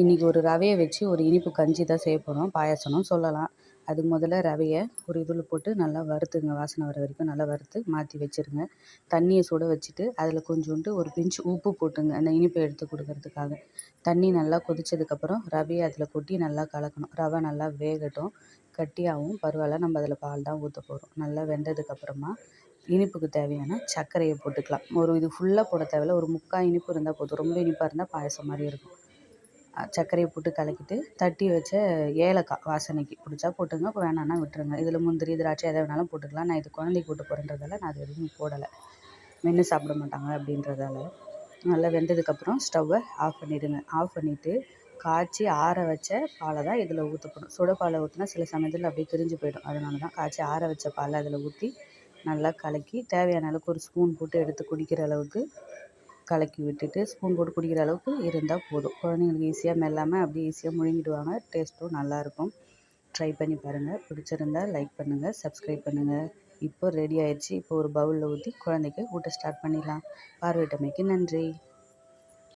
இன்றைக்கி ஒரு ரவையை வச்சு ஒரு இனிப்பு கஞ்சி தான் செய்ய போகிறோம் பாயாசம்னு சொல்லலாம். அதுக்கு முதல்ல ரவையை ஒரு இதில் போட்டு நல்லா வறுத்துங்க. வாசனை வர வரைக்கும் நல்லா வறுத்து மாற்றி வச்சுருங்க. தண்ணியை சுட வச்சுட்டு அதில் கொஞ்சோண்டு ஒரு பிஞ்சு உப்பு போட்டுங்க. அந்த இனிப்பை எடுத்து கொடுக்கறதுக்காக. தண்ணி நல்லா கொதிச்சதுக்கப்புறம் ரவையை அதில் கொட்டி நல்லா கலக்கணும். ரவை நல்லா வேகட்டும். கட்டியாகவும் பரவாயில்ல. நம்ம அதில் பால் தான் ஊற்ற போகிறோம் நல்லா வெந்ததுக்கப்புறமா இனிப்புக்கு தேவையான சர்க்கரையை போட்டுக்கலாம். ஒரு இது ஃபுல்லாக போட தேவையில்ல. ஒரு முக்கால் இனிப்பு இருந்தால் போதும். ரொம்ப இனிப்பாக இருந்தால் பாயசம் மாதிரி இருக்கும். சர்க்கரையை போட்டு கலக்கிட்டு தட்டி வச்ச ஏலக்காய் வாசனைக்கு. பிடிச்சா போட்டுங்க இப்போ வேணான்னா விட்டுருங்க. இதில் முந்திரி திராட்சை எதை வேணாலும் போட்டுக்கலாம். நான் இது குழந்தைக்கு போட்டு போகிறேன்றதால நான் அது எதுவும் போடலை. மென்று சாப்பிட மாட்டாங்க அப்படின்றதால. நல்லா வெந்ததுக்கப்புறம் ஸ்டவ்வை ஆஃப் பண்ணிவிடுங்க ஆஃப் பண்ணிவிட்டு காய்ச்சி ஆற வச்ச பாலை தான் இதில் ஊற்றப்படும் சுட பாலை ஊற்றினா சில சமயத்தில் அப்படியே திரிஞ்சு போயிடும். அதனால தான் காய்ச்சி ஆற வச்ச பாலை அதில் ஊற்றி நல்லா கலக்கி தேவையான அளவுக்கு ஒரு ஸ்பூன் போட்டு எடுத்து குடிக்கிற அளவுக்கு கலக்கி விட்டுட்டு ஸ்பூன் போட்டு குடிக்கிற அளவுக்கு இருந்தால் போதும். குழந்தைங்களுக்கு ஈஸியாக மெல்லாமல் அப்படியே ஈஸியாக முழுங்கிடுவாங்க. டேஸ்ட்டும் நல்லாயிருக்கும். ட்ரை பண்ணி பாருங்கள் பிடிச்சிருந்தா லைக் பண்ணுங்கள் சப்ஸ்கிரைப் பண்ணுங்கள் இப்போ ரெடி ஆயிடுச்சு. இப்போ ஒரு பவுலில் ஊற்றி குழந்தைக்கு ஊட்ட ஸ்டார்ட் பண்ணிடலாம். பார்வையிட்டமைக்கு நன்றி.